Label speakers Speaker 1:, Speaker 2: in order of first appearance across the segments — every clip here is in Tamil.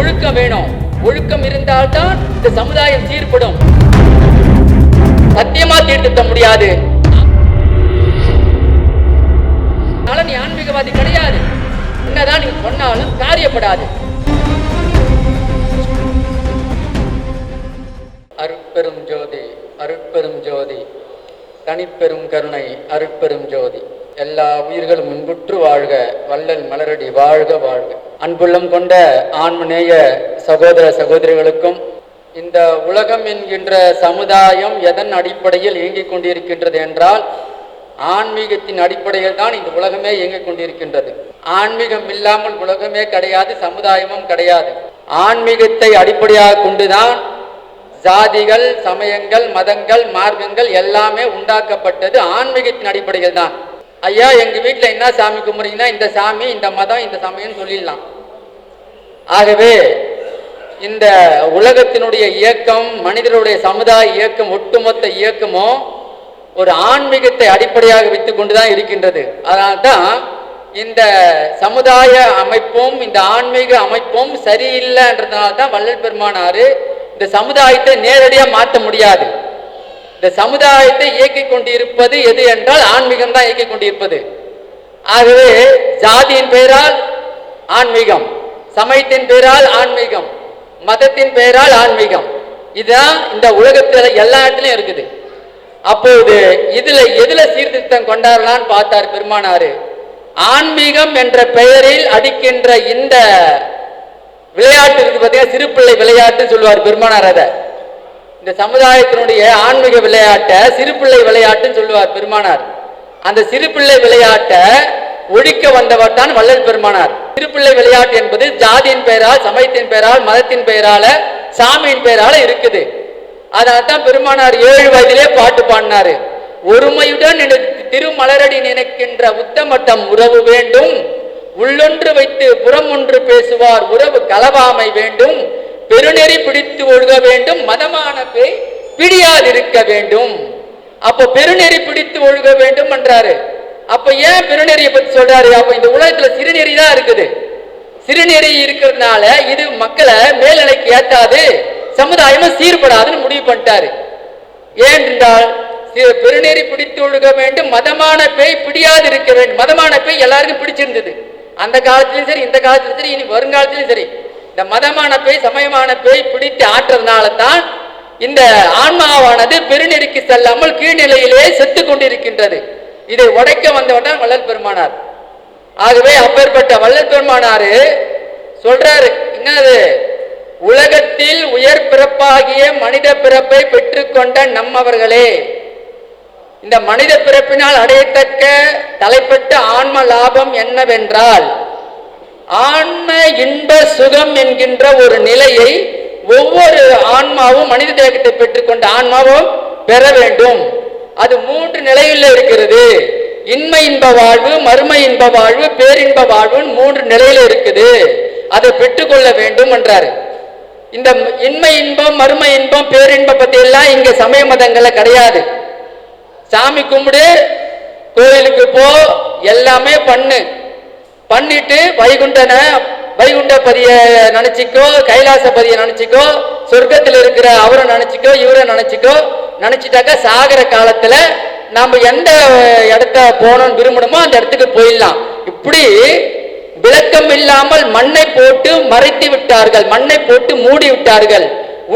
Speaker 1: ஒழுக்கம் வேணும். ஒழுக்கம் இருந்தால்தான் இந்த சமுதாயம் சீர்படும். சத்தியமா தீர்த்திருத்த முடியாது. நீ ஆன்மீகவாதி கிடையாது. என்னதான் நீ சொன்னாலும் காரியப்படாது. அருட்பெரும் ஜோதி அருட்பெரும் ஜோதி தனிப்பெரும் கருணை அருட்பெரும் ஜோதி. எல்லா உயிர்களும் முன்புற்று வாழ்க வள்ளல் மலரடி வாழ்க வாழ்க. அன்புள்ளம் கொண்ட ஆன்மநேய சகோதர சகோதரிகளுக்கும் இந்த உலகம் என்கின்ற சமுதாயம் எதன் அடிப்படையில் இயங்கிக் கொண்டிருக்கின்றது என்றால் ஆன்மீகத்தின் அடிப்படையில் தான் இந்த உலகமே இயங்கிக் கொண்டிருக்கின்றது. ஆன்மீகம் இல்லாமல் உலகமே கிடையாது சமுதாயமும் கிடையாது. ஆன்மீகத்தை அடிப்படையாக கொண்டுதான் ஜாதிகள் சமயங்கள் மதங்கள் மார்க்கங்கள் எல்லாமே உண்டாக்கப்பட்டது ஆன்மீகத்தின் அடிப்படையில் தான். ஐயா எங்க வீட்டில் என்ன சாமி கும்பிட்றீங்கன்னா இந்த சாமி இந்த மதம் இந்த சமயம் சொல்லிடலாம். ஆகவே இந்த உலகத்தினுடைய இயக்கம் மனிதனுடைய சமுதாய இயக்கம் ஒட்டுமொத்த இயக்கமும் ஒரு ஆன்மீகத்தை அடிப்படையாக வைத்து கொண்டுதான் இருக்கின்றது. அதனால்தான் இந்த சமுதாய அமைப்பும் இந்த ஆன்மீக அமைப்பும் சரியில்லைன்றதுனால தான் வள்ளல் பெருமானாரு இந்த சமுதாயத்தை நேரடியாக மாற்ற முடியாது. இந்த சமுதாயத்தை இயக்கிக் கொண்டிருப்பது எது என்றால் ஆன்மீகம் தான் இயக்கிக் கொண்டிருப்பது. ஆகவே ஜாதியின் பெயரால் ஆன்மீகம் சமயத்தின் பெயரால் ஆன்மீகம் மதத்தின் பெயரால் ஆன்மீகம். இதுதான் இந்த உலகத்தில் எல்லா இடத்துலயும் இருக்குது. அப்போது இதுல எதுல சீர்திருத்தம் கொண்டாடலான்னு பார்த்தார் பெருமானாரு. ஆன்மீகம் என்ற பெயரில் அடிக்கின்ற இந்த விளையாட்டு இருக்கு பார்த்தீங்கன்னா சிறுபிள்ளை விளையாட்டுன்னு சொல்லுவார் பெருமானார் அதை. இந்த சமுதாயத்தினுடைய ஆன்மீக விளையாட்டை சிறுபிள்ளை விளையாட்டுன்னு சொல்லுவார் பெருமானார். அந்த சிறுபிள்ளை விளையாட்டை ஒழிக்க வந்தவர் தான் வள்ளல் பெருமானார். சிறுபிள்ளை விளையாட்டு என்பது ஜாதியின் பெயரால் சமயத்தின் பெயரால் மதத்தின் பெயரால சாமியின் பெயரால இருக்குது. அதனால்தான் பெருமானார் ஏழு வயதிலே பாட்டு பாடினாரு. ஒருமையுடன் திருமலரடி நினைக்கின்ற உத்தமட்டம் உறவு வேண்டும். உள்ளொன்று வைத்து புறம் ஒன்று பேசுவார் உறவு கலவாமை வேண்டும். பெருநெறி பிடித்து ஒழுக வேண்டும் மதமான பேய் பிடியாதிருக்க வேண்டும். அப்போ பெருநெறி பிடித்து ஒழுக வேண்டும் என்றாரு. அப்ப ஏன் பெருநெறியை பத்தி சொல்றாரு? அப்ப இந்த உலகத்துல சிறுநெறி தான் இருக்குது. சிறுநெறி இருக்கிறதுனால இது மக்களை மேல்நிலைக்கு ஏத்தாது சமுதாயமும் சீர்படாதுன்னு முடிவு பண்ணிட்டாரு. ஏனென்றால் பெருநெறி பிடித்து ஒழுக வேண்டும் மதமான பேய் பிடியாது இருக்க வேண்டும். மதமான பேய் எல்லாருக்கும் பிடிச்சிருந்தது. அந்த காலத்திலும் சரி இந்த காலத்திலும் சரி இனி வருங்காலத்திலும் சரி. இந்த மதமான பேய் சமயமான பேய் பிடித்து ஆற்றதுனால தான் இந்த ஆன்மாவானது பெருநெடுக்கு செல்லாமல் கீழ்நிலையிலே செத்து கொண்டிருக்கின்றது. இதை உடைக்க வந்தவன் வள்ளல் பெருமானார். ஆகவே அப்பேற்பட்ட வள்ளல் பெருமானாரு சொல்றாரு என்னது? உலகத்தில் உயர் பிறப்பாகிய மனித பிறப்பை பெற்றுக்கொண்ட நம்மவர்களே இந்த மனித பிறப்பினால் அடையத்தக்க தலைப்பட்ட ஆன்ம லாபம் என்னவென்றால் ஆன்ம இன்ப சுகம் என்கின்ற ஒரு நிலையை ஒவ்வொரு ஆன்மாவும் மனித தேகத்தை பெற்றுக்கொண்ட ஆன்மாவும் பெற வேண்டும். அது மூன்று நிலையில் இருக்கிறது. இன்மை இன்ப வாழ்வு மறுமை இன்ப வாழ்வு பேரின்ப வாழ்வு மூன்று நிலையில இருக்குது. அதை பெற்றுக்கொள்ள வேண்டும் என்றாரு. இந்த இன்மை இன்பம் மறுமை இன்பம் பேரின்பம் பத்தி எல்லாம் இங்க சமய மதங்கள்ல கிடையாது. சாமி கும்பிடு கோயிலுக்கு போ எல்லாமே பண்ணு. பண்ணிட்டு வைகுண்டனை வைகுண்டபதிய நினைச்சிக்கோ கைலாசபதிய நினைச்சிக்கோ சொர்க்கத்தில் இருக்கிற அவரை நினைச்சிக்கோ இவரை நினைச்சிக்கோ நினைச்சிட்டாக்க சாகர காலத்துல நம்ம எந்த இடத்த போகணும்னு விரும்பணுமோ அந்த இடத்துக்கு போயிடலாம். இப்படி விளக்கம் இல்லாமல் மண்ணை போட்டு மறைத்து விட்டார்கள் மண்ணை போட்டு மூடி விட்டார்கள்.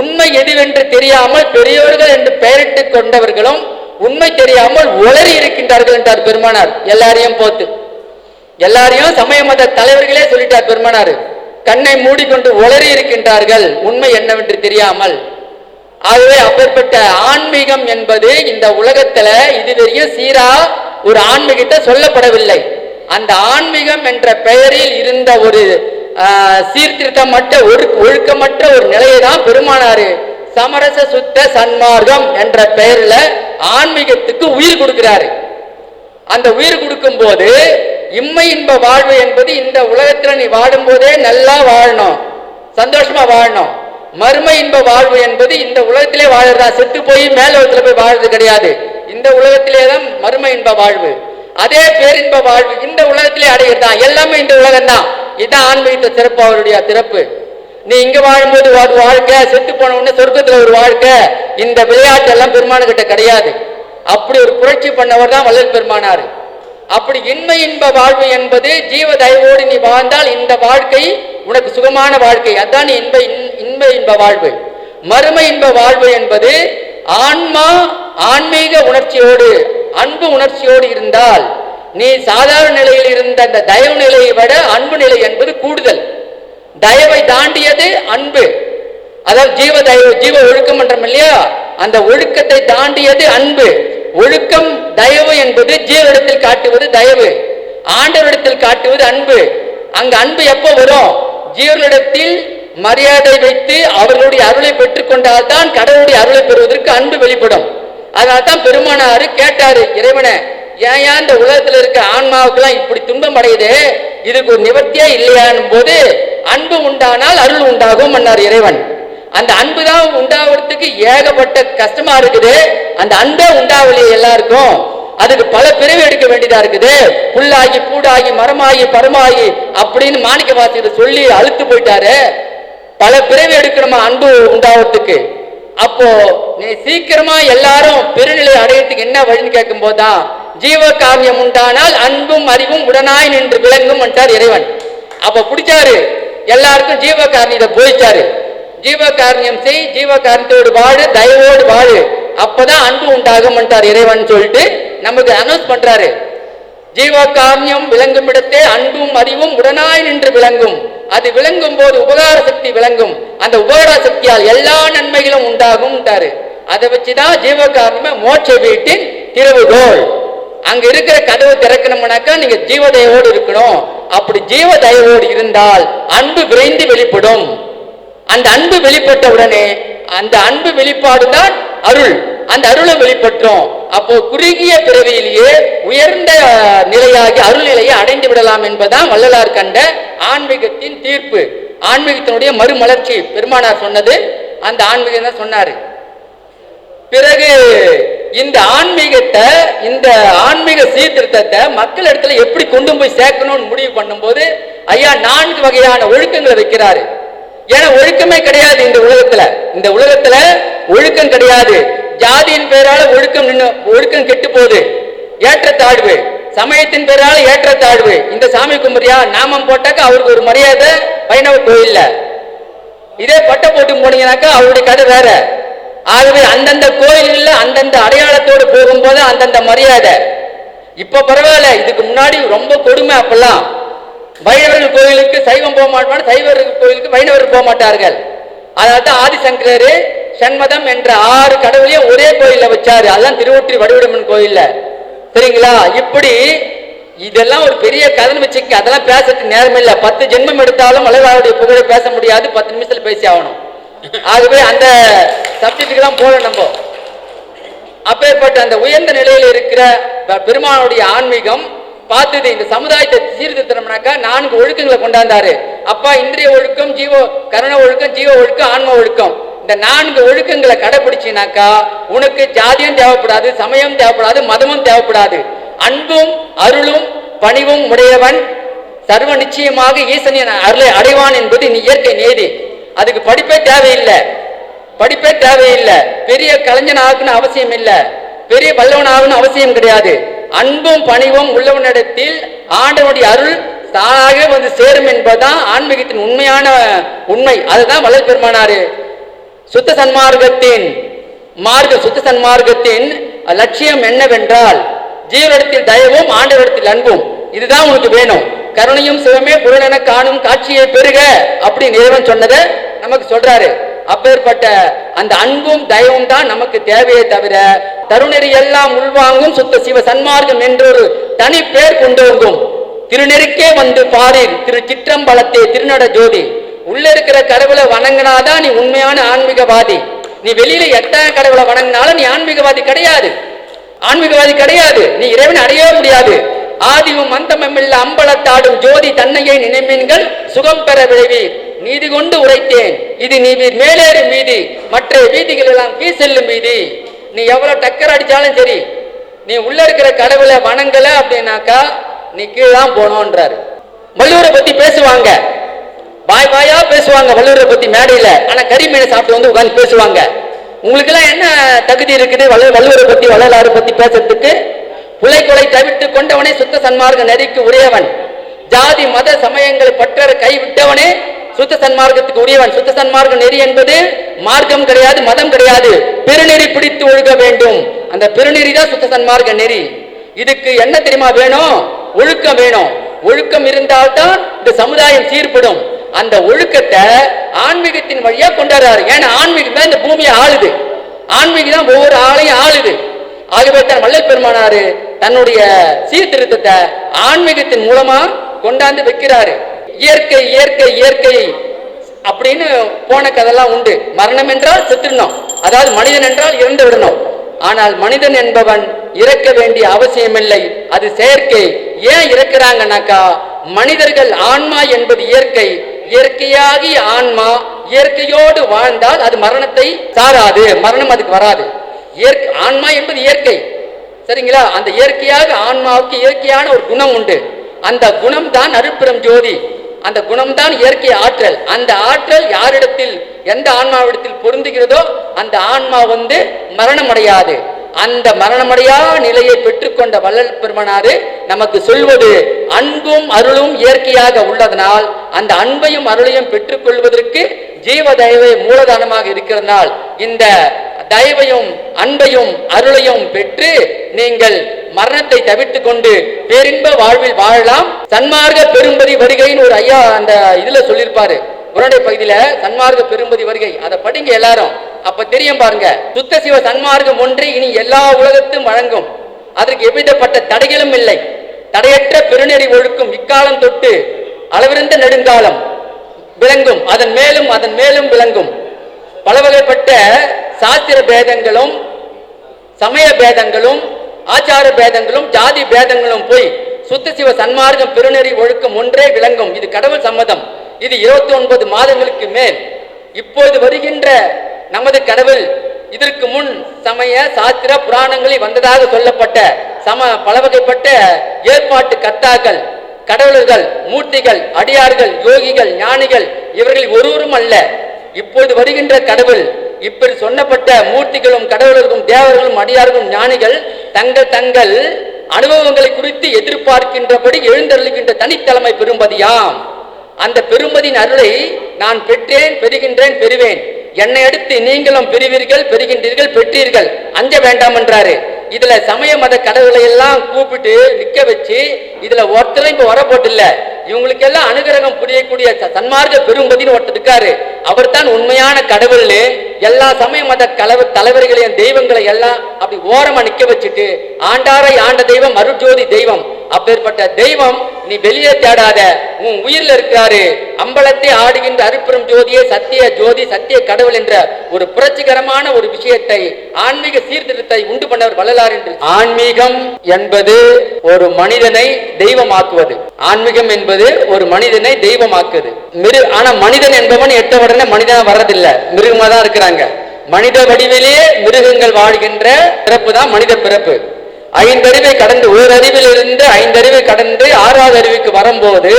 Speaker 1: உண்மை எதுவென்று தெரியாமல் பெரியவர்கள் என்று பெயரிட்டு கொண்டவர்களும் உண்மை தெரியாமல் உளறி இருக்கின்றார்கள் என்றார் பெருமானார். எல்லாரையும் போத்து. எல்லாரையும் சமய மத தலைவர்களே சொல்லிட்டார் பெருமனார். கண்ணை மூடிக்கொண்டு உளறி இருக்கின்றார்கள். உண்மை என்னவென்று தெரியாமல். ஆகவே அப்பேற்பட்ட ஆன்மீகம் என்பது இந்த உலகத்துல இதுவரையும் சீரா ஒரு ஆன்மீகத்தை சொல்லப்படவில்லை. அந்த ஆன்மீகம் என்ற பெயரில் இருந்த ஒரு சீர்திருத்தமற்ற ஒரு ஒழுக்கமற்ற ஒரு நிலையை தான் பெருமானாரு சமரச சுத்த சன்மார்க்கம் என்ற பெயர்ல ஆன்மீகத்துக்கு உயிர் கொடுக்கிறாரு. அந்த உயிர் கொடுக்கும் போது இம்மை இன்ப வாழ்வு என்பது இந்த உலகத்துல நீ வாடும் போதே நல்லா வாழணும். சந்தோஷமா வாழணும். மர்ம இன்ப வாழ்வு என்பது இந்த உலகத்திலே வாழறதா? செத்து போய் மேல போய் வாழறது கிடையாது. இந்த உலகத்திலே தான் மர்ம இன்ப வாழ்வு. அதே பேரின்ப வாழ்வு இந்த உலகத்திலே அடைகிறதா எல்லாமே இந்த உலகம் தான் இதுதான் ஆன்மீகத்த சிறப்பு அவருடைய சிறப்பு. நீ இங்க வாழும்போது ஒரு வாழ்க்கை செத்து போன உடனே சொர்க்கத்துல ஒரு வாழ்க்கை. இந்த விளையாட்டு எல்லாம் பெருமானுகிட்ட கிடையாது. அப்படி ஒரு புரட்சி பண்ணவர் தான் வள்ளல் பெருமானாரு. அப்படி இன்மை இன்ப வாழ்வு என்பது ஜீவ தயவோடு நீ வாழ்ந்தால் இந்த வாழ்க்கை உனக்கு சுகமான வாழ்க்கை. அதான் நீ இன்ப இன்- இன்ப இன்ப வாழ்வு. மறுமை இன்ப வாழ்வு என்பது ஆன்மா ஆன்மீக உணர்ச்சியோடு அன்பு உணர்ச்சியோடு இருந்தால் நீ சாதாரண நிலையில் இருந்த அந்த தயவு நிலையை விட அன்பு நிலை என்பது கூடுதல். தயவை தாண்டியது அன்பு. அதாவது ஜீவ தயவு ஜீவ ஒழுக்கம் என்றோம் இல்லையா? அந்த ஒழுக்கத்தை தாண்டியது அன்பு. ஒழுக்கம் தயவு என்பது ஜீவனிடத்தில் காட்டுவது தயவு. ஆண்டவரிடத்தில் காட்டுவது அன்பு. அங்கு அன்பு எப்போ வரும்? ஜீவனிடத்தில் மரியாதை வைத்து அவர்களுடைய அருளை பெற்றுக்கொண்டால் தான் கடவுளுடைய அருளை பெறுவதற்கு அன்பு வெளிப்படும். அதனால தான் பெருமானாரு கேட்டாரு இறைவனை ஏன் ஏன் இந்த உலகத்துல இருக்க ஆன்மாவுக்கெல்லாம் இப்படி துன்பம் அடையுது? இதுக்கு ஒரு நிவர்த்தியே இல்லையான் போது அன்பு உண்டானால் அருள் உண்டாகும் மன்னார் இறைவன். அந்த அன்பு தான் உண்டாவதுக்கு ஏகப்பட்ட கஷ்டமா இருக்குது. அந்த அன்பே உண்டாவலையே எல்லாருக்கும் அதுக்கு பல பிரிவு எடுக்க வேண்டியதா இருக்குது. புல்லாகி பூடாகி மரமாகி பரமாகி அப்படின்னு மாணிக்க வாசகர் சொல்லி அழுத்து போயிட்டாரு. பல பிரிவு எடுக்கணுமா அன்பு உண்டாவதுக்கு? அப்போ நீ சீக்கிரமா எல்லாரும் பெருநிலை அடையறதுக்கு என்ன வழின்னு கேட்கும் போதுதான் ஜீவ காவியம் உண்டானால் அன்பும் அறிவும் உடனாய் நின்று விளங்கும் என்றார் இறைவன். அப்ப பிடிச்சாரு. எல்லாருக்கும் ஜீவ காரியத்தை போயிச்சாரு ஜீவகாரண்யம் செய் ஜீவகார்ணத்தோடு வாழு தயவோடு வாழு. அப்பதான் அன்பு உண்டாகும் இறைவன் சொல்லிட்டு நமக்கு அனௌன்ஸ் பண்றாரு. ஜீவகாமியம் விளங்கும் இடத்தே அன்பும் அறிவும் உடனாய் நின்று விளங்கும். அது விளங்கும் போது உபகார சக்தி விளங்கும். அந்த உபகார சக்தியால் எல்லா நன்மைகளும் உண்டாகும் அதை வச்சுதான் ஜீவகாரணமே மோட்ச வீட்டின் திருவுகோள். அங்க இருக்கிற கதவு திறக்கணும்னாக்கா நீங்க ஜீவதயோடு இருக்கணும். அப்படி ஜீவதயோடு இருந்தால் அன்பு விரைந்து வெளிப்படும். அந்த அன்பு வெளிப்பட்ட உடனே அந்த அன்பு வெளிப்பாடு தான் அருள். அந்த அருளும் வெளிப்பற்றும். அப்போ குறுகிய பிறவியிலேயே உயர்ந்த நிலையாகி அருள் நிலையை அடைந்து விடலாம் என்பதுதான் வள்ளலார் கண்ட ஆன்மீகத்தின் தீர்ப்பு. ஆன்மீகத்தினுடைய மறுமலர்ச்சி. பெருமானார் சொன்னது அந்த ஆன்மீகம் தான் சொன்னாரு. பிறகு இந்த ஆன்மீகத்தை இந்த ஆன்மீக சீர்திருத்தத்தை மக்கள் இடத்துல எப்படி கொண்டு போய் சேர்க்கணும்னு முடிவு பண்ணும்போது ஐயா நான்கு வகையான ஒழுக்கங்களை வைக்கிறாரு. ஏன்னா ஒழுக்கமே கிடையாது இந்த உலகத்துல. இந்த உலகத்துல ஒழுக்கம் கிடையாது. ஜாதியின் பேரால ஒழுக்கம் நின்று ஒழுக்கம் கெட்டு போகுது ஏற்றத்தாழ்வு. சமயத்தின் பேரால ஏற்றத்தாழ்வு. இந்த சாமி கும்பரியா நாமம் போட்டாக்க அவருக்கு ஒரு மரியாதை வைணவ கோயில்ல. இதே பட்டை போட்டு போனீங்கன்னாக்கா அவருடைய கதை வேற. ஆகவே அந்தந்த கோயில்ல அந்தந்த அடையாளத்தோடு போகும்போது அந்தந்த மரியாதை. இப்ப பரவாயில்ல இதுக்கு முன்னாடி ரொம்ப கொடுமை அப்பெல்லாம். வைணவர்கள் கோயிலுக்கு சைவம் போக மாட்டாங்க சைவர்கள் கோயிலுக்கு வைணவர்கள் போக மாட்டார்கள். அதனால தான் ஆதிசங்கரரு சண்மதம் என்ற ஆறு கடவுளையும் ஒரே கோயில்ல வச்சாரு. அதெல்லாம் திருவொற்றி வடிவடம்மன் கோயில்ல. சரிங்களா? இப்படி இதெல்லாம் ஒரு பெரிய கதைன்னு வச்சுக்க அதெல்லாம் பேசுறதுக்கு நேரம் இல்ல. பத்து ஜென்மம் எடுத்தாலும் மலைவாளுடைய புகழை பேச முடியாது. பத்து நிமிஷத்துல பேசி ஆகணும். ஆகவே அந்த சப்ஜெக்டுக்கு தான் போல நம்ம. அப்பேற்பட்ட அந்த உயர்ந்த நிலையில் இருக்கிற ப- பெருமானுடைய ஆன்மீகம் பார்த்தது. இந்த சமுதாயத்தை சீர்திருத்தம்னாக்கா நான்கு ஒழுக்கங்களை கொண்டாந்தாரு. அப்பா இந்திரிய ஒழுக்கம் ஜீவோ கருண ஒழுக்கம் ஜீவ ஒழுக்கம் ஆன்ம ஒழுக்கம். இந்த நான்கு ஒழுக்கங்களை கடைபிடிச்சினாக்கா உனக்கு ஜாதியும் தேவைப்படாது சமயம் தேவைப்படாது மதமும் தேவைப்படாது. அன்பும் அருளும் பணிவும் உடையவன் சர்வ நிச்சயமாக ஈசனின் அருளை அடைவான் என்பது நீ இயற்கை நீதி. அதுக்கு படிப்பே தேவையில்லை. படிப்பே தேவையில்லை. பெரிய கலைஞன் ஆகணும்னு அவசியம் இல்லை பெரிய வல்லவன் ஆகணும்னு அவசியம் கிடையாது. அன்பும் பணிவும் உள்ளவனிடத்தில் ஆண்டவனுடைய அருள் தானாக வந்து சேரும் என்பதுதான் ஆன்மீகத்தின் உண்மையான உண்மை. அதுதான் வள்ளல் பெருமானாரு. சுத்த சன்மார்க்கத்தின் மார்க்க சுத்த சன்மார்க்கத்தின் லட்சியம் என்னவென்றால் ஜீவனிடத்தில் தயவும் ஆண்டவரிடத்தில் அன்பும். இதுதான் உனக்கு வேணும். கருணையும் சிவமே புரணன காணும் காட்சியை பெருக அப்படி இறைவன் சொன்னதை நமக்கு சொல்றாரு. அப்பேற்பட்ட அந்த அன்பும் தயவும் தான் நமக்கு தேவையே தவிர தருணரி எல்லாம் உள்வாங்கும் சுத்த சிவ சன்மார்க்கம் என்றொரு தனி பேர் கொண்டோங்கும். திருநெருக்கே வந்து பாரீர் திரு சிற்றம்பலத்தே திருநட ஜோதி. உள்ள இருக்கிற கடவுளை வணங்கினாதான் நீ உண்மையான ஆன்மீகவாதி. நீ வெளியில எத்தனை கடவுளை வணங்கினாலும் நீ ஆன்மீகவாதி கிடையாது. ஆன்மீகவாதி கிடையாது. நீ இறைவன் அடையவே முடியாது. ஆதிவும் அந்தமில்ல அம்பலத்தாடும் ஜோதி தன்னையை நினைமீன்கள் சுகம் பெற விளைவி நீதி கொண்டு உரைத்தேன் இது நீ மேலேறும் வீதி மற்ற வீதிகள் எல்லாம் கீ செல்லும் வீதி நீ எவ்வளவு டக்கர் அடிச்சாலும் சரி நீ உள்ள இருக்கிற கடவுளை வணங்கல அப்படின்னாக்கா நீ கீழாம் போனோன்றாரு வள்ளுவரை பத்தி பேசுவாங்க. வாய் வாயா பேசுவாங்க வள்ளுவரை பத்தி மேடையில. ஆனா கறிமீனை சாப்பிட்டு வந்து உட்காந்து பேசுவாங்க. உங்களுக்கு எல்லாம் என்ன தகுதி இருக்குது வள்ளுவரை பத்தி வள்ளலாறு பத்தி பேசுறதுக்கு? புலை கொலை தவிர்த்து கொண்டவனே சுத்த சன்மார்க்க நெறிக்கு உரியவன். ஜாதி மத சமயங்களை பற்றற கைவிட்டவனே சுத்த சன்மார்க்கத்துக்கு உரியவன் சுத்த சன்மார்க்க நெறி என்பது மார்க்கம் கிடையாது மதம் கிடையாது. பெருநெறி பிடித்து ஒழுக வேண்டும். அந்த பெருநெறி தான் சுத்த சன்மார்க்க நெறி. இதுக்கு என்ன தெரியுமா வேணும்? ஒழுக்கம் வேணும். ஒழுக்கம் இருந்தால்தான் இந்த சமுதாயம் சீர்படும். அந்த ஒழுக்கத்தை ஆன்மீகத்தின் வழியா கொண்டாடுறாரு. ஏன்னா ஆன்மீகம் தான் இந்த பூமியை ஆளுது. ஆன்மீகம் தான் ஒவ்வொரு ஆளையும் ஆளுது. ஆகவே தான் வள்ளல் பெருமானாரு தன்னுடைய சீர்திருத்தத்தை ஆன்மீகத்தின் மூலமா கொண்டாந்து வைக்கிறாரு. இயற்கை இயற்கை இயற்கை அப்படின்னு போன கதெல்லாம் உண்டு. மரணம் என்றால் செத்துடணும். அதாவது மனிதன் என்றால் இறந்து விடணும். ஆனால் மனிதன் என்பவன் இறக்க வேண்டிய அவசியமில்லை. அது செயற்கை. ஏன் இறக்குறாங்கன்னாக்கா மனிதர்கள் ஆன்மா என்பது இயற்கை. இயற்கையாகி ஆன்மா இயற்கையோடு வாழ்ந்தால் அது மரணத்தை சாராது மரணம் அதுக்கு வராது. இயற்கை ஆன்மா என்பது இயற்கை. சரிங்களா? அந்த இயற்கையாக ஆன்மாவுக்கு இயற்கையான ஒரு குணம் உண்டு. அந்த குணம் தான் அருப்புறம் ஜோதி. அந்த குணம்தான் இயற்கை ஆற்றல். அந்த ஆற்றல் யாரிடத்தில் எந்த ஆன்மாவிடத்தில் பொருந்துகிறதோ அந்த ஆன்மா வந்து மரணமடையாது. அந்த மரணமடையா நிலையை பெற்றுக்கொண்ட வள்ளல் பெருமனாறு நமக்கு சொல்வது அன்பும் அருளும் இயற்கையாக உள்ளதனால் அந்த அன்பையும் அருளையும் பெற்றுக்கொள்வதற்கு ஜீவ தயவை மூலதனமாக இருக்கிறதுனால் இந்த தயவையும் அன்பையும் அருளையும் பெற்று நீங்கள் மரணத்தை தவிர்த்து கொண்டு பேரின்ப வாழ்வில் வாழலாம். சன்மார்க்க பெரும்பதி வருகைன்னு ஒரு ஐயா அந்த இதுல சொல்லியிருப்பாரு. உரடை பகுதியில சன்மார்க்க பெரும்பதி வருகை. அதை படிங்க எல்லாரும். அப்ப தெரியும் பாருங்க. சுத்த சிவ சன்மார்க்கம் ஒன்று இனி எல்லா உலகத்தும் வழங்கும். அதற்கு எவ்விதப்பட்ட தடைகளும் இல்லை. தடையற்ற பெருநெறி ஒழுக்கும் இக்காலம் தொட்டு அளவிருந்த நெடுங்காலம் விளங்கும். அதன் மேலும் அதன் மேலும் விளங்கும். பல வகைப்பட்ட சாஸ்திர பேதங்களும் சமய பேதங்களும் ஆச்சார பேதங்களும் ஜாதி பேதங்களும் போய் சுத்த சிவ சன்மார்க்கம் பெருநெறி ஒழுக்கம் ஒன்றே விளங்கும். இது கடவுள் சம்மதம். இது இருபத்தி ஒன்பது மாதங்களுக்கு மேல். இப்போது வருகின்ற நமது கடவுள் இதற்கு முன் சமய சாஸ்திர புராணங்களில் வந்ததாக சொல்லப்பட்ட சம பல வகைப்பட்ட ஏற்பாட்டு கர்த்தாக்கள் கடவுளர்கள் மூர்த்திகள் அடியார்கள் யோகிகள் ஞானிகள் இவர்கள் ஒருவரும் அல்ல. இப்பொழுது வருகின்ற கடவுள் இப்படி சொன்னப்பட்ட மூர்த்திகளும் கடவுளர்களும் தேவர்களும் அடியார்களும் ஞானிகள் தங்கள் தங்கள் அனுபவங்களை குறித்து எதிர்பார்க்கின்றபடி எழுந்தருளுகின்ற தனித்தலைமை பெரும்பதியாம். அந்த பெரும்பதியின் அருளை நான் பெற்றேன் பெறுகின்றேன் பெறுவேன். என்னை அடுத்து நீங்களும் பெறுவீர்கள் பெறுகின்றீர்கள் பெற்றீர்கள். அஞ்ச வேண்டாம் என்றாரு. இதுல சமய மத கடவுளை எல்லாம் கூப்பிட்டு நிக்க வச்சு இதுல ஒருத்தரும் இப்ப வரப்போட்டில்லை இவங்களுக்கு எல்லாம் அனுகிரகம் புரியக்கூடிய ச- சன்மார்க்க பெரும்பதினு ஒருத்தர் இருக்காரு. அவர் தான் உண்மையான கடவுள்னு எல்லா சமய மத கலவ தலைவர்களையும் தெய்வங்களை எல்லாம் அப்படி ஓரமா நிக்க வச்சுட்டு ஆண்டாரை ஆண்ட தெய்வம் மருஜோதி தெய்வம். அப்பேற்பட்ட தெய்வம் நீ வெளியே தேடாத. உன் உயிர்ல இருக்கிறாரு. அம்பலத்தை ஆடுகின்ற அருப்பெரும் ஜோதியே சத்திய ஜோதி சத்திய கடவுள் என்ற ஒரு புரட்சிகரமான ஒரு விஷயத்தை ஆன்மீக சீர்திருத்தத்தை உண்டு பண்ணவர் வள்ளலார் என்று. ஆன்மீகம் என்பது ஒரு மனிதனை தெய்வமாக்குவது. ஆன்மீகம் என்பது ஒரு மனிதனை தெய்வமாக்குது. மிரு ஆனா மனிதன் என்பவன் எட்ட உடனே மனிதனா வர்றதில்லை. மிருகமா தான் இருக்கிறாங்க. மனித வடிவிலேயே மிருகங்கள் வாழ்கின்ற பிறப்பு தான் மனித பிறப்பு. ஐந்தறிவை கடந்து ஒரு அறிவில் இருந்து ஐந்தறிவை கடந்து ஆறாவது அறிவுக்கு வரும்போது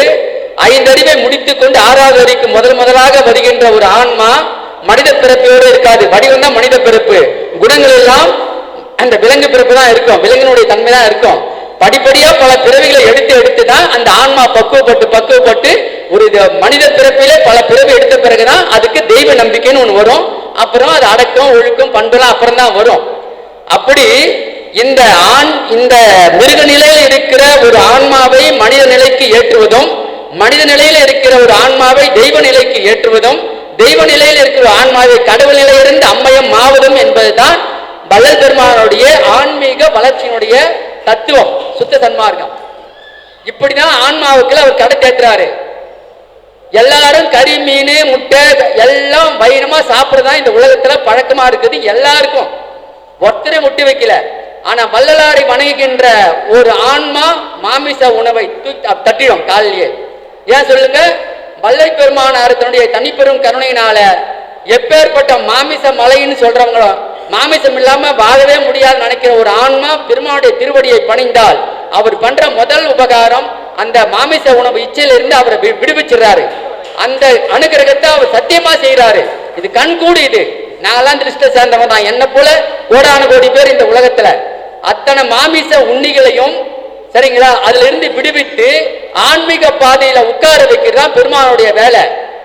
Speaker 1: ஐந்தறிவை முடித்துக் கொண்டு ஆறாவது அறிவுக்கு முதல் முதலாக வருகின்ற ஒரு ஆன்மா மனித பிறப்போடு இருக்காது. வடிவம் தான் மனித பிறப்பு. குணங்கள் எல்லாம் அந்த விலங்கு பிறப்பு தான் இருக்கும். விலங்கினுடைய தன்மை தான் இருக்கும். படிப்படியா பல பிறவிகளை எடுத்து எடுத்து தான் அந்த ஆன்மா பக்குவப்பட்டு பக்குவப்பட்டு ஒரு இது மனித பிறப்பிலே பல பிறவி எடுத்த பிறகுதான் அதுக்கு தெய்வ நம்பிக்கைன்னு ஒன்று வரும். அப்புறம் அது அடக்கம் ஒழுக்கம் பண்பெல்லாம் அப்புறம் தான் வரும். அப்படி இந்த ஆண் இந்த மிருக நிலையில் இருக்கிற ஒரு ஆன்மாவை மனித நிலைக்கு ஏற்றுவதும் மனித நிலையில் இருக்கிற ஒரு ஆன்மாவை தெய்வ நிலைக்கு ஏற்றுவதும் தெய்வ நிலையில் இருக்கிற ஆன்மாவை கடவுள் நிலையிலிருந்து அம்மையம் மாவதும் என்பதுதான் வள்ளல் பெருமானுடைய ஆன்மீக வளர்ச்சியினுடைய தத்துவம் சுத்த சன்மார்க்கம். இப்படிதான் ஆன்மாவுக்குள்ள அவர் கடை தேற்றுறாரு. எல்லாரும் கறி மீன் முட்டை எல்லாம் வைரமா சாப்பிடுறதா இந்த உலகத்துல பழக்கமா இருக்குது எல்லாருக்கும். ஒருத்தரை முட்டி வைக்கல. ஆனா வள்ளலாரை வணங்குகின்ற ஒரு ஆன்மா மாமிச உணவை தூக்கி தட்டிடும் காலிலேயே ஏன் சொல்லுங்க? வல்லை பெருமானார் தன்னுடைய தனிப்பெரும் கருணையினால எப்பேற்பட்ட மாமிச மலைன்னு சொல்றவங்களும் மாமிசம் இல்லாம வாழவே முடியாது நினைக்கிற ஒரு ஆன்மா பெருமானுடைய திருவடியை பணிந்தால் அவர் பண்ற முதல் உபகாரம் அந்த மாமிச உணவு இச்சையிலிருந்து அவரை வி- விடுவிச்சிடுறாரு. அந்த அனுகிரகத்தை அவர் சத்தியமா செய்யறாரு இது கண்கூடி இது. நான்லாம் இந்த லிஸ்ட சேர்ந்தவன் தான். என்ன போல கோடான கோடி பேர் இந்த உலகத்துல. அத்தனை மாமிச உண்ணிகளையும் சரிங்களா அதுல இருந்து விடுவிட்டு ஆன்மீக பாதையில உட்கார வைக்கிறதான் பெருமானுடைய வேலை.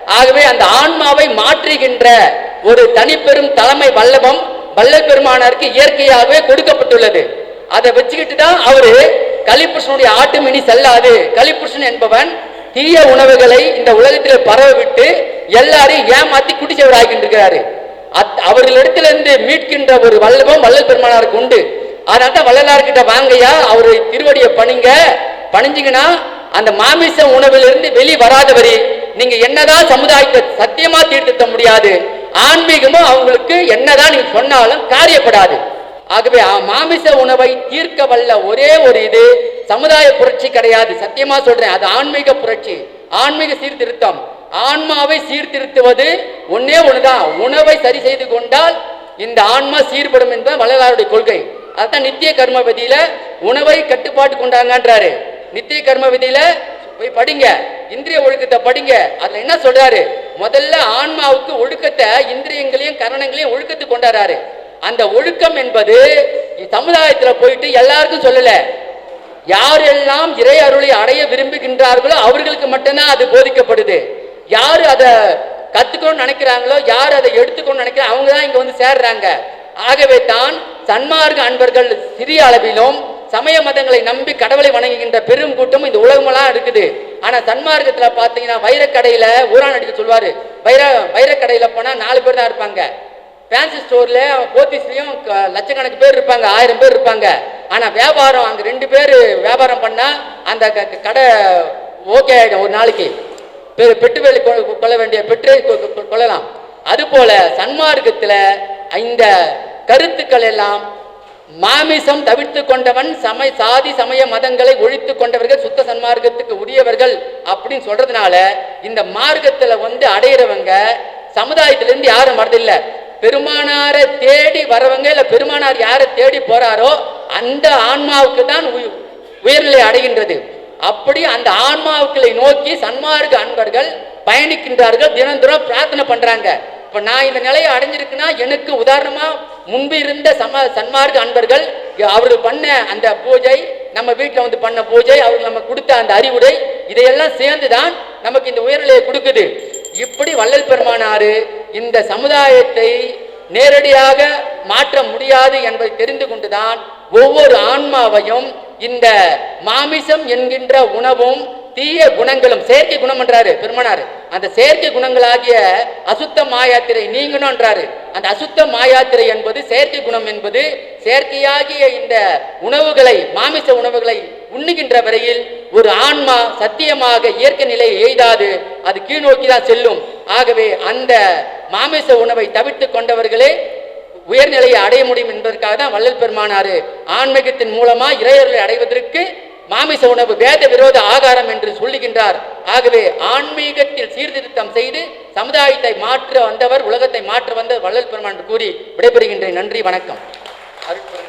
Speaker 1: ஆகவே அந்த ஆன்மாவை மாற்றுகின்ற ஒரு தனிப்பெரும் தலைமை வல்லபம் வள்ளல் பெருமானாருக்கு இயற்கையாகவே கொடுக்கப்பட்டுள்ளது. அதை வச்சுக்கிட்டு தான் அவரு கலிபுருஷனுடைய ஆட்டம் இனி செல்லாது. கலிபுருஷன் என்பவன் தீய உணவுகளை இந்த உலகத்தில் பரவ விட்டு எல்லாரையும் ஏமாத்தி குடிச்சவராகின்றிருக்கிறாரு. அத்- அவர்களிடத்திலிருந்து மீட்கின்ற ஒரு வல்லபம் வல்லல் பெருமானாருக்கு உண்டு. அதனால தான் வள்ளலார்கிட்ட வாங்கய்யா அவரு திருவடியை பணிங்க. பணிஞ்சிங்கன்னா அந்த மாமிச உணவிலிருந்து வெளி வராதவரி நீங்க என்னதான் சமுதாயத்தை சத்தியமா தீர்த்திருத்த முடியாது. ஆன்மீகமும் அவங்களுக்கு என்னதான் நீங்க சொன்னாலும் காரியப்படாது. ஆகவே மாமிச உணவை தீர்க்க வல்ல ஒரே ஒரு இது சமுதாய புரட்சி கிடையாது. சத்தியமா சொல்றேன் அது ஆன்மீக புரட்சி. ஆன்மீக சீர்திருத்தம். ஆன்மாவை சீர்திருத்துவது ஒன்னே ஒண்ணுதான். உணவை சரி செய்து கொண்டால் இந்த ஆன்மா சீர்படும் என்பது வள்ளலாருடைய கொள்கை. அதுதான் நித்திய கர்ம விதியில உணவை கட்டுப்பாட்டு கொண்டாங்கன்றாரு நித்திய கர்ம விதியில போய் படிங்க. இந்திரிய ஒழுக்கத்தை படிங்க. அதுல என்ன சொல்றாரு? முதல்ல ஆன்மாவுக்கு ஒழுக்கத்தை இந்திரியங்களையும் கரணங்களையும் ஒழுக்கத்தை கொண்டாடுறாரு. அந்த ஒழுக்கம் என்பது சமுதாயத்துல போயிட்டு எல்லாருக்கும் சொல்லல. யாரெல்லாம் இறை அருளை அடைய விரும்புகின்றார்களோ அவர்களுக்கு மட்டும்தான் அது போதிக்கப்படுது. யாரு அதை கத்துக்கணும்னு நினைக்கிறாங்களோ யார் அதை எடுத்துக்கணும்னு நினைக்கிறாங்க அவங்க தான் இங்க வந்து சேர்றாங்க. ஆகவே தான் சன்மார்க்க அன்பர்கள் சிறிய அளவிலும் சமய மதங்களை நம்பி கடவுளை வணங்குகின்ற பெரும் கூட்டம் இந்த உலகமெல்லாம் இருக்குது. ஆனா சன்மார்க்கத்துல பாத்தீங்கன்னா வைரக்கடையில ஊரான் அடிக்க சொல்வாரு. வைர வைரக்கடையில போனா நாலு பேர் தான் இருப்பாங்க. ஃபேன்சி ஸ்டோர்ல போத்திஸ்லயும் லட்சக்கணக்கு பேர் இருப்பாங்க ஆயிரம் பேர் இருப்பாங்க. ஆனா வியாபாரம் அங்க ரெண்டு பேர் வியாபாரம் பண்ணா அந்த க- கடை ஓகே ஆயிடும் ஒரு நாளைக்கு. பெ- பெட்டு வேலை கொ- கொள்ள வேண்டிய பெற்று கொ- கொள்ளலாம் அதுபோல சன்மார்க்கத்துல இந்த கருத்துக்கள் எல்லாம் மாமிசம் தவிர்த்து கொண்டவன் சமய சாதி சமய மதங்களை ஒழித்து கொண்டவர்கள் சுத்த சன்மார்க்கத்துக்கு உரியவர்கள் அப்படின்னு சொல்றதுனால இந்த மார்க்கத்துல வந்து அடையிறவங்க சமுதாயத்திலிருந்து யாரும் வரதில்ல. பெருமானாரை தேடி வரவங்க இல்ல பெருமானார் யாரை தேடி போறாரோ அந்த ஆன்மாவுக்கு தான் உயர்நிலை அடைகின்றது. அப்படி அந்த ஆன்மாவுக்களை நோக்கி சன்மார்க்க அன்பர்கள் பயணிக்கின்றார்கள். தினந்தோறும் பிரார்த்தனை பண்றாங்க. இப்ப நான் இந்த நிலையை அடைஞ்சிருக்குன்னா எனக்கு உதாரணமா முன்பு இருந்த சம சன்மார்க்க அன்பர்கள் அவர்கள் பண்ண அந்த பூஜை நம்ம வீட்டில் வந்து பண்ண பூஜை அவர்கள் நம்ம கொடுத்த அந்த அறிவுரை இதையெல்லாம் சேர்ந்து தான் நமக்கு இந்த உயர்நிலையை கொடுக்குது. இப்படி வள்ளல் பெருமானாரு இந்த சமுதாயத்தை நேரடியாக மாற்ற முடியாது என்பதை தெரிந்து கொண்டுதான் ஒவ்வொரு ஆன்மாவையும் இந்த மாமிசம் என்கின்ற உணவும் தீய குணங்களும் செயற்கை குணம் என்றாரு பெருமனாரு. அந்த செயற்கை குணங்களாகிய அசுத்த மாயாத்திரை நீங்கணும்ன்றாரு அந்த அசுத்த மாயாத்திரை என்பது செயற்கை குணம் என்பது செயற்கையாகிய இந்த உணவுகளை மாமிச உணவுகளை உண்ணுகின்ற வரையில் ஒரு ஆன்மா சத்தியமாக இயற்கை நிலையை எய்தாது அது கீழ்நோக்கி தான் செல்லும். ஆகவே அந்த மாமிச உணவை தவிர்த்து கொண்டவர்களே உயர்நிலையை அடைய முடியும் என்பதற்காக தான் வள்ளல் பெருமானாரு ஆன்மீகத்தின் மூலமா இறையர்களை அடைவதற்கு மாமிச உணவு வேத விரோத ஆகாரம் என்று சொல்லுகின்றார். ஆகவே ஆன்மீகத்தில் சீர்திருத்தம் செய்து சமுதாயத்தை மாற்ற வந்தவர் உலகத்தை மாற்ற வந்த வள்ளல் பெருமான் கூறி விடைபெறுகின்றேன். நன்றி வணக்கம். அருள்